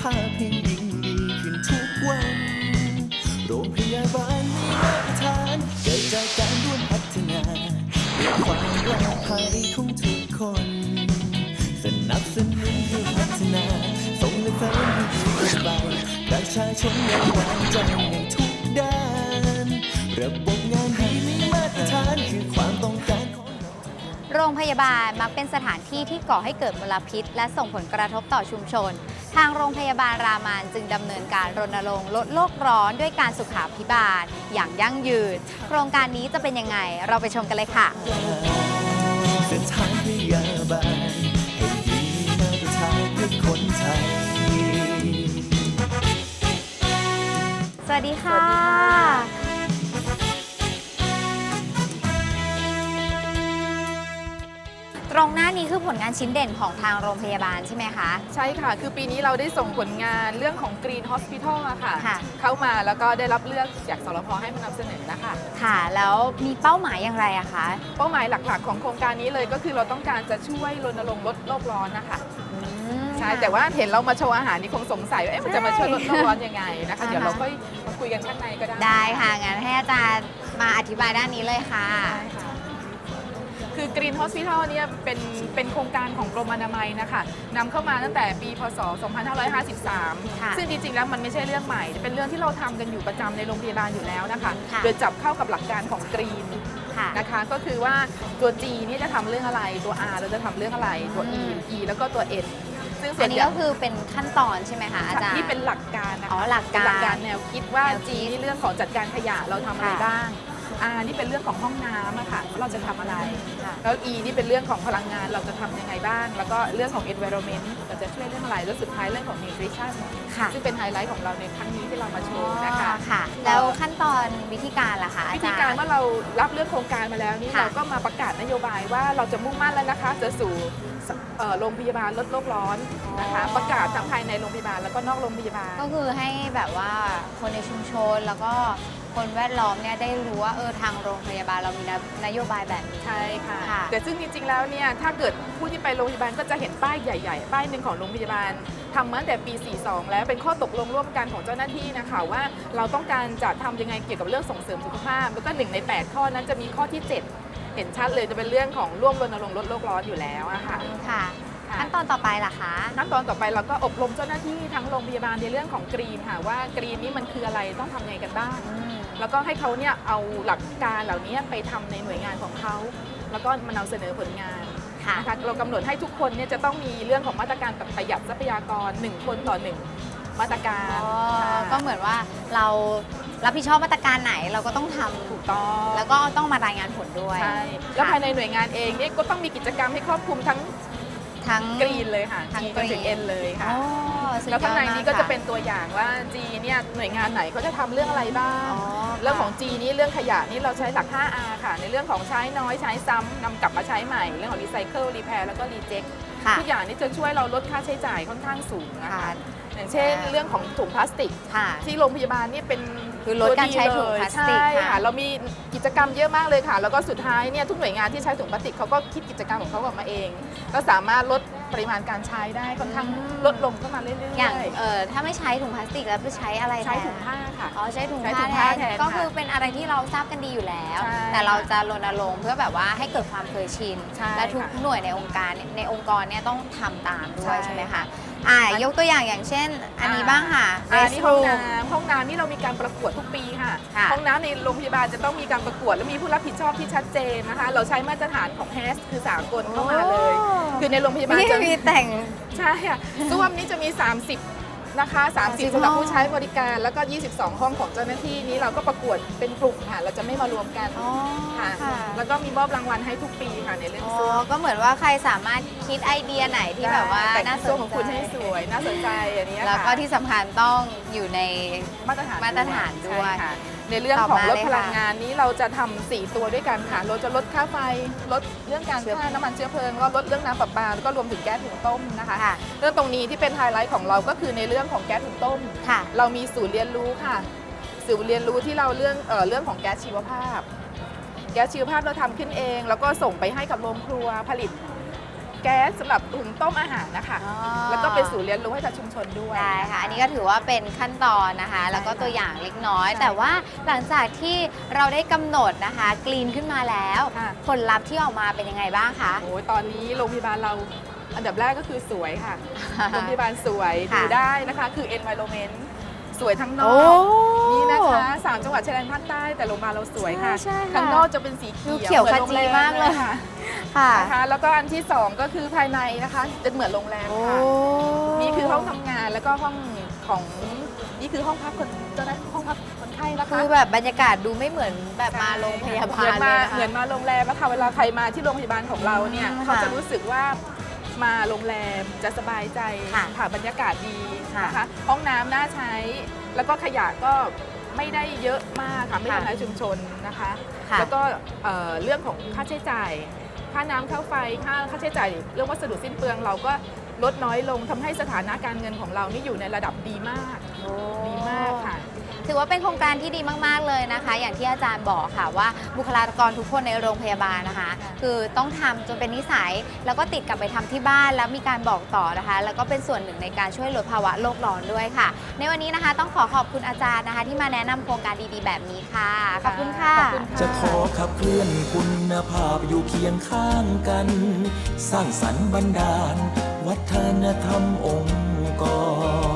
ภาพให้ยิ่งดีขึ้นทุกวัน โรงพยาบาลมีมาตรฐานเกิดจากการร่วมพัฒนาด้วยความปลอดภัยของทุกคน สนับสนุนเพื่อพัฒนา ส่งและเสริมให้ชีวิตเบาประชาชนยังวางใจในทุกด้าน ระบบงานดีมีมาตรฐานคือความต้องการของเรา โรงพยาบาลมักเป็นสถานที่ที่ก่อให้เกิดมลพิษ และส่งผลกระทบต่อชุมชน ทางโรงพยาบาลรามานจึงดำเนินการรณรงค์ลดโลกร้อนด้วยการสุขาพิบาล อย่างยั่งยืน โครงการนี้จะเป็นยังไง เราไปชมกันเลยค่ะสถานพยาบาลให้ดีมาตรฐานเพื่อคนไทย สวัสดีค่ะ ลงานชิ้นเด่นของทางโรงพยาบาลใช่ไหมคะ ใช่ค่ะ คือปีนี้เราได้ส่งผลงานเรื่องของ Green Hospital อะค่ะ ค่ะ เข้ามาแล้วก็ได้รับเลือกจากสรพให้มานำเสนอนะคะ ค่ะ แล้วมีเป้าหมายอย่างไรอะคะเป้าหมายหลักๆ ของโครงการนี้เลยก็คือเราต้องการจะช่วยรณรงค์ลดโลกร้อนนะคะ อืม ใช่ แต่ว่าเห็นเรามาโชว์อาหารนี่คงสงสัยว่าเอ๊ะมันจะมาช่วยลดโลกร้อนยังไงนะคะอ่าฮะเดี๋ยวเราค่อยมาคุยกันข้างในก็ได้ ได้ค่ะงั้นให้อาจารย์มาอธิบายด้านนี้เลยค่ะ ได้ค่ะ คือ Green Hospital เนี่ยเป็นเป็นโครงการของกรมอนามัยนะคะนำเข้ามาตั้งแต่ปีพศค่ะ2553 ซึ่งจริงๆแล้วมันไม่ใช่เรื่องใหม่ เป็นเรื่องที่เราทำกันอยู่ประจำในโรงพยาบาลอยู่แล้วนะคะค่ะโดยจับเข้ากับหลักการของ Green ค่ะนะคะก็คือว่าตัว G นี่จะทำเรื่องอะไรตัว R เราจะทำเรื่องอะไรตัว E อืม E แล้วก็ตัว N ซึ่งส่อัวนนนี้ใหญ่ก็คือเป็นขั้นตอนใช่ไหมคะอาจารย์ที่เป็นหลักการนะคะอ๋อหลักการเป็นหลักการแนวคิดว่าแนวคิ G ดนี่เรื่องของจัดการขยะเราทำอะไรค่ะบ้าง R นี่เป็นเรื่องของห้องน้ำอะค่ะว่าเราจะทำอะไรค่ะแล้ว E นี่เป็นเรื่องของพลังงานเราจะทำยังไงบ้าง แล้วก็เรื่องของ environment เราจะช่วยเรื่องอะไร แล้วสุดท้ายเรื่องของ nutrition ค่ะ ซึ่งเป็นไฮไลท์ของเราในครั้งนี้ที่เรามาโชว์นะคะอ๋อค่ะ แล้วขั้นตอนวิธีการล่ะคะอาวิจาธีรย์ การเมื่อเรารับเรื่องโครงการมาแล้วนี่ค่ะเราก็มาประกาศนโยบายว่าเราจะมุ่งมั่นแล้วนะคะ จะสู่สเอ่อโรงพยาบาลลดโลกร้อนนะคะ อ๋อ ประกาศทั้งภายในโรงพยาบาลแล้วก็นอกโรงพยาบาล ก็คือให้แบบว่าคนในชุมชนแล้วก็ คนแวดล้อมเนี่ยได้รู้ว่าเออทางโรงพยาบาลเรามีนนโยบายแบบนี้ ใช่ค่ะ ค่ะ แต่ซึ่งจริงๆแล้วเนี่ยถ้าเกิดผู้ที่ไปโรงพยาบาลก็จะเห็นป้ายใหญ่ ๆ ป้ายหนึ่งของโรงพยาบาลทำมาตั้งแต่ปี 42 แล้วเป็นข้อตกลงร่วมกันของเจ้าหน้าที่นะคะว่าเราต้องการจะทำยังไงเกี่ยวกับเรื่องส่งเสริมสุขภาพ แล้วก็หนึ่งใน 8 ข้อนั้นจะมีข้อที่ 7 เห็นชัดเลยจะเป็นเรื่องของร่วมรณรงค์ลดโลกร้อนอยู่แล้วอะค่ะ ค่ะ ค่ะ ขั้นตอนต่อไปล่ะคะ ขั้นตอนต่อไปเราก็อบรมเจ้าหน้าที่ทั้งโรงพยาบาลในเรื่องของกรีนค่ะว่ากรีนนี้มันคืออะไรต้องทำยังไงกันบ้างอืมแล้วก็ให้เขาเนี่ยเอาหลักการเหล่านี้ไปทำในหน่วยงานของเขา แล้วก็มานำเสนอผลงานค่ะ นะคะเรากำหนดให้ทุกคนเนี่ยจะต้องมีเรื่องของมาตรการประหยัดทรัพยากร 1 คนต่อ 1 มาตรการอ๋อค่ะก็เหมือนว่าเรารับผิดชอบมาตรการไหนเราก็ต้องทำถูกต้อง แล้วก็ต้องมารายงานผลด้วย ใช่ แล้วภายในหน่วยงานเองเนี่ยก็ต้องมีกิจกรรมให้ครอบคลุมทั้ง ทั้ง กรีนเลยค่ะทั้ง G จนถึง green N เลยค่ะ อ๋อสุดยอดแล้วข้างในนี้ก็มค่จะเป็นตัวอย่างว่า G เนี่ยหน่วยงานไหนเขาจะทำเรื่องอะไรบ้างอ๋อเรื่องของ G นี่เรื่องขยะนี่เราใช้หลัก 5R ค่ะ ในเรื่องของใช้น้อยใช้ซ้ำนำกลับมาใช้ใหม่ เรื่องของ Recycle Repair แล้วก็ Reject ค่ะทุกอย่างนี้จะช่วยเราลดค่าใช้จ่ายค่อนข้างสูงนะค่ะ คะ อย่างเช่น เรื่องของถุงพลาสติก ค่ะ ที่โรงพยาบาลนี่เป็นคือลดการใช้ถุงพลาสติกใช่ค่ะ ค่ะเรามีกิจกรรมเยอะมากเลยค่ะ แล้วก็สุดท้ายเนี่ยทุกหน่วยงานที่ใช้ถุงพลาสติกเขาก็คิดกิจกรรมของเขาออกมาเอง ก็สามารถลดปริมาณการใช้ได้ค่อนข้างลดลงเข้ามาเรื่อยๆอย่างเออถ้าไม่ใช้ถุงพลาสติกแล้วไปใช้อะไรใช้แทนถุงผ้าค่ะ อ๋อใช้ถุงใช้ถุผ้างผ้าแทนแทนก็ค่ะคือเป็นอะไรที่เราทราบกันดีอยู่แล้ว ใช่แต่เราจะรณรงค์เพื่อแบบว่าให้เกิดความเคยชิน ใช่และทุกค่ะหน่วยในองค์การเนี่ยในองค์กรเนี่ยต้องทำตามด้วยใช่ ใช่ไหมคะ อ่ายกตัวอย่างอย่างเช่น อันนี้บ้างค่ะอ่านี่ห้อง restroom น้ำห้องน้ำนี่เรามีการประกวดทุกปีค่ะ ค่ะห้องน้ำในโรงพยาบาลจะต้องมีการประกวดและมีผู้รับผิดชอบที่ชัดเจนนะคะ เราใช้มาตรฐานของ HAS คือสากลเข้ามาเลยคือในโรงพยาบาลนี่จะมีแต่ง ใช่ค่ะส้วมนี่จะมี 30 นะคะ30 30 สำหรับห้องผู้ใช้บริการแล้วก็ 22 ห้องของเจ้าหน้าที่นี้เราก็ประกวดเป็นกลุ่มค่ะเราจะไม่มารวมกันอ๋อค่ะ ค่ะ แล้วก็มีมอบรางวัลให้ทุกปีค่ะในเรื่องอ๋อส้วมก็เหมือนว่าใครสามารถคิดไอเดียไหนที่แบบว่าแต่งน่าสส้วมนของใจคุณให้สวยน่าสนใจอย่างนี้ยแล้วก็ค่ะที่สำคัญต้องอยู่ใน มาตรฐานมาตรฐานด้วยใช่ค่ะในเรื่องต่อของมาลดเลยพค่ะลังงานนี้เราจะทำสี่ตัวด้วยกันค่ะเราจะลดค่าไฟลดเรื่องการเชื้อค่าน้ำมันเชื้อเพลิงแล้วก็ลดเรื่องน้ำประปาแล้วก็รวมถึงแก๊สถุงต้มนะคะ ค่ะ เรื่องตรงนี้ที่เป็นไฮไลท์ของเราก็คือในเรื่องของแก๊สถุงต้ม ค่ะ เรามีศูนย์เรียนรู้ค่ะ ศูนย์เรียนรู้ที่เราเรื่องเอ่อเรื่องของแก๊สชีวภาพ แก๊สชีวภาพเราทำขึ้นเอง แล้วก็ส่งไปให้กับโรงครัวผลิต แก๊สสำหรับหุงต้มอาหารนะคะ อ๋อแล้วก็เป็นศูนย์เรียนรู้ให้กับชุมชนด้วย ได้ค่ะ อันนี้ก็ถือว่าเป็นขั้นตอนนะคะ แล้วก็ตัวอย่างเล็กน้อย ใช่แต่ว่าหลังจากที่เราได้กำหนดนะคะ กรีนขึ้นมาแล้ว ค่ะ ผลลัพธ์ที่ออกมาเป็นยังไงบ้างคะ โอ้ยตอนนี้โรงพยาบาลเรา อันดับแรกก็คือสวยค่ะโรงพยาบาลสวยค่ะดูได้นะคะ คือ environment สวยทั้งนอโอ้กนี่นะคะสามจังหวัดชายแดนภาคใต้แต่โรงพยาบาลเราสวยค่ะใช่ใช่ค่ะข้างนอกจะเป็นสีเขีดูยวเขียวหมือนขจีโรงแรมากเลยค่ะค่ะนะคะแล้วก็อันที่สองก็คือภายในนะคะจะเหมือนโรงแรมโอ้ค่ะนี่คือห้องทำงานแล้วก็ห้องของนี่คือห้องพักคนเจ้าหน้าที่ห้องพักคนไข้นะคะคือแบบบรรยากาศดูไม่เหมือนแบบมาโรงพยาบาลเหมือนเลมายนะคะเหมือนมาโรงแรมนะคะเวลาใครมาที่โรงพยาบาลของเราเนี่ยอืมเขาจะค่ะรู้สึกว่า มาโรงแรมจะสบายใจค่ะค่ะบรรยากาศดีค่ะนะคะห้องน้ำน่าใช้ แล้วก็ขยะก็ไม่ได้เยอะมากค่ะไม่ค่ะทำร้ายชุมชนนะคะ ค่ะแล้วก็เอ่อเรื่องของค่าใช้จ่าย ค่าน้ำค่าไฟค่าค่าใช้จ่ายเรื่องวัสดุสิ้นเปลืองเราก็ลดน้อยลงทำให้สถานะการเงินของเรานี่อยู่ในระดับดีมาก ดีมากค่ะ ถือว่าเป็นโครงการที่ดีมาก ๆ เลยนะคะ อย่างที่อาจารย์บอกค่ะว่าบุคลากรทุกคนในโรงพยาบาลนะคะ คือต้องทำจนเป็นนิสัย แล้วก็ติดกลับไปทำที่บ้านแล้วมีการบอกต่อนะคะ แล้วก็เป็นส่วนหนึ่งในการช่วยลดภาวะโลกร้อนด้วยค่ะ ในวันนี้นะคะต้องขอขอบคุณอาจารย์นะคะ ที่มาแนะนำโครงการดีๆ แบบนี้ค่ะ ขอบคุณค่ะ จะขอขับเคลื่อนคุณภาพอยู่เคียงข้างกัน สร้างสรรค์บันดาล วัฒนธรรมองค์กร